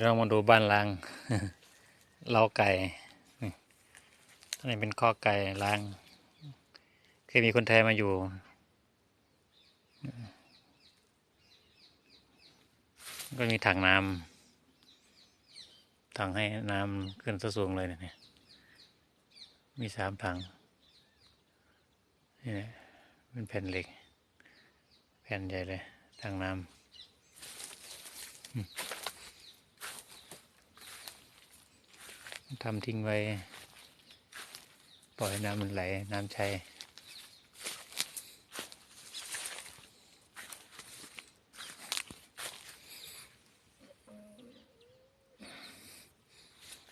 เรามาดูบ้านล้างเล้าไก่นี่อันนี้เป็นข้อไก่ล้างเคยมีคนไทยมาอยู่ ก็มีถังน้ำถังให้น้ำขึ้นสูงเลยเนี่ย มีสามถังนี่แหละเป็นแผ่นเหล็ก แผ่นใหญ่เลยถังน้ำ ทำทิ้งไว้ ปล่อยน้ำมันไหล น้ำใช้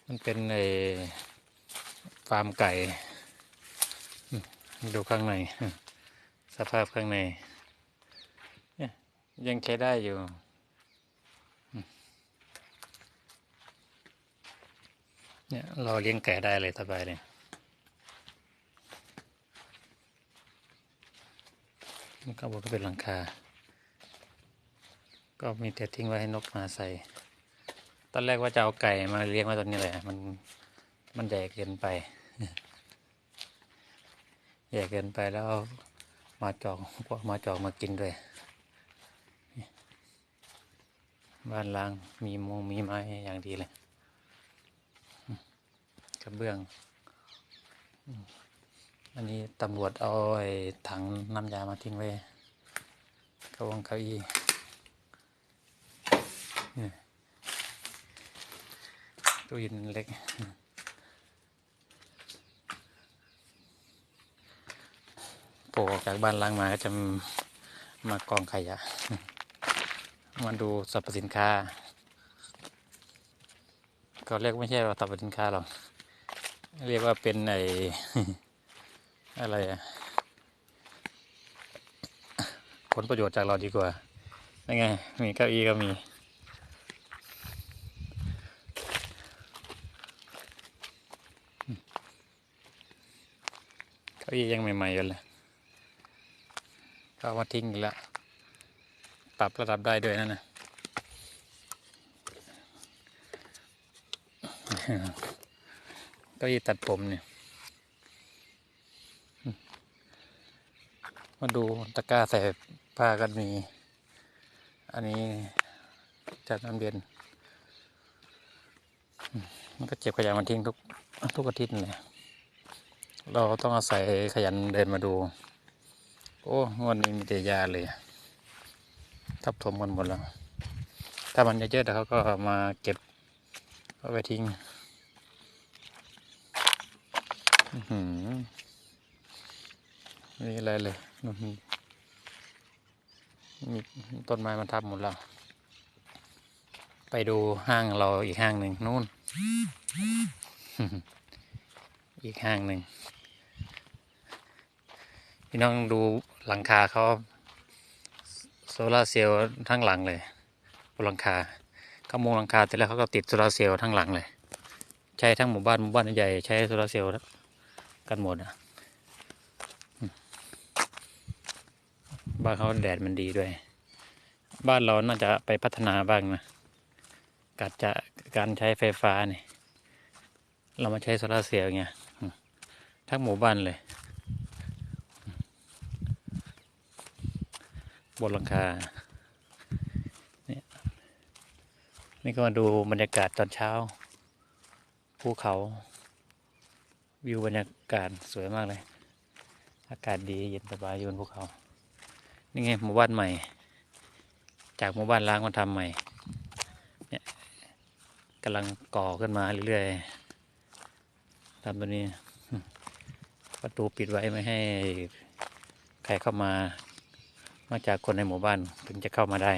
มันเป็นในฟาร์มไก่ ดูข้างใน สภาพข้างในยยังใช้ได้อยู่ เนี่ยเราเลี้ยงไก่ได้เลยสบายเลยมันก็บอกก็เป็นหลังคา ก็มีแต่ทิ้งไว้ให้นกมาใส่ ตอนแรกว่าจะเอาไก่มาเลี้ยงไว้ตรงนี้แหละ มันมันใหญ่เกินไป ใหญ่เกินไปแล้วมาจอกพวกมาจอกมากินด้วยบ้านล้างมีมงมีไม้อย่างดีเลย กระเบื้อง อันนี้ตำรวจเอาไอ้ถังน้ำยามาทิ้งไว้ก้าองเก้าอี้ตู้เย็นเล็กโผล่ออกจากบ้านล้างมาก็จะมากองขยะมาดูสรรพสินค้า ก็เรียกไม่ใช่ว่าสรรพสินค้าหรอก เรียกว่าเป็นไออะไรอะผลประโยชน์จากเราดีกว่ายังไง มีเก้าอี้ก็มี เก้าอี้ยังใหม่ๆอยู่เลยก็เอามาทิ้งอีกแล้วปรับระดับได้ด้วยนั่นนะ ก้าอี้ตัดผมเนี่ย มาดูตะกร้าใส่ผ้ากันมี อันนี้จัดน้ำเดือนมันก็เจ็บขยะมาทิ้งทุกทุกอาทิตย์เลยเราต้องอาศัยขยันเดินมาดู โอ้งวันนี้มีแต่ยาเลย ทับถมกันหมดแล้ว ถ้ามันเยอะๆแต่เขาก็มาเก็บเอาไปทิ้ง อื้อหือ ไม่มีอะไรเลยนู่นมีต้นไม้มันทับหมดแล้ว ไปดูห้างเราอีกห้างหนึ่งนู่น อีกห้างหนึ่งพี่น้องดูหลังคาเขาโซลาร์เซลล์ทั้งหลังเลยบนหลังคาเขามุงหลังคาแต่แล้วเขาก็ติดโซลาร์เซลล์ทั้งหลังเลย ใช้ทั้งหมู่บ้านหมู่บ้านใหญ่ใช้โซลาร์เซลล์ กันหมดอะบ้านเขาแดดมันดีด้วย บ้านเราน่าจะไปพัฒนาบ้างนะกัดจะการใช้ไฟฟ้าเนี่ยเรามาใช้โซลาร์เซลล์เงี้ยทั้งหมู่บ้านเลย บนหลังคาเนี่ยนี่ก็มาดูบรรยากาศตอนเช้า ภูเขา วิวบรรยากาศสวยมากเลย อากาศดีเย็นสบายอยู่บนภูเขา นี่ไงหมู่บ้านใหม่ จากหมู่บ้านล้างมาทำใหม่ เนี่ยกำลังก่อขึ้นมาเรื่อยๆทำตัวนี้ ประตูปิดไว้ไม่ให้ใครเข้ามา นอกจากคนในหมู่บ้านถึงจะเข้ามาได้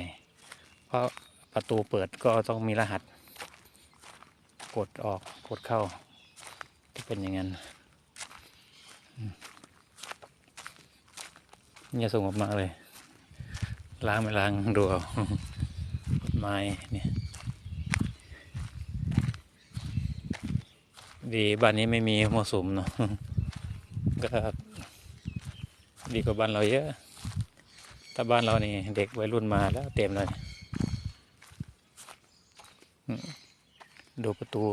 เพราะประตูเปิดก็ต้องมีรหัส กดออกกดเข้า เป็นอย่างนั้นเนี่ยสงบมากเลย ล้างไม่ล้างดูเอาไม้เนี่ยดีบ้านนี้ไม่มีมอสุมเนาะก็ดีกว่าบ้านเราเยอะถ้าบ้านเรานี่เด็กวัยรุ่นมาแล้วเต็มเลยดูประตู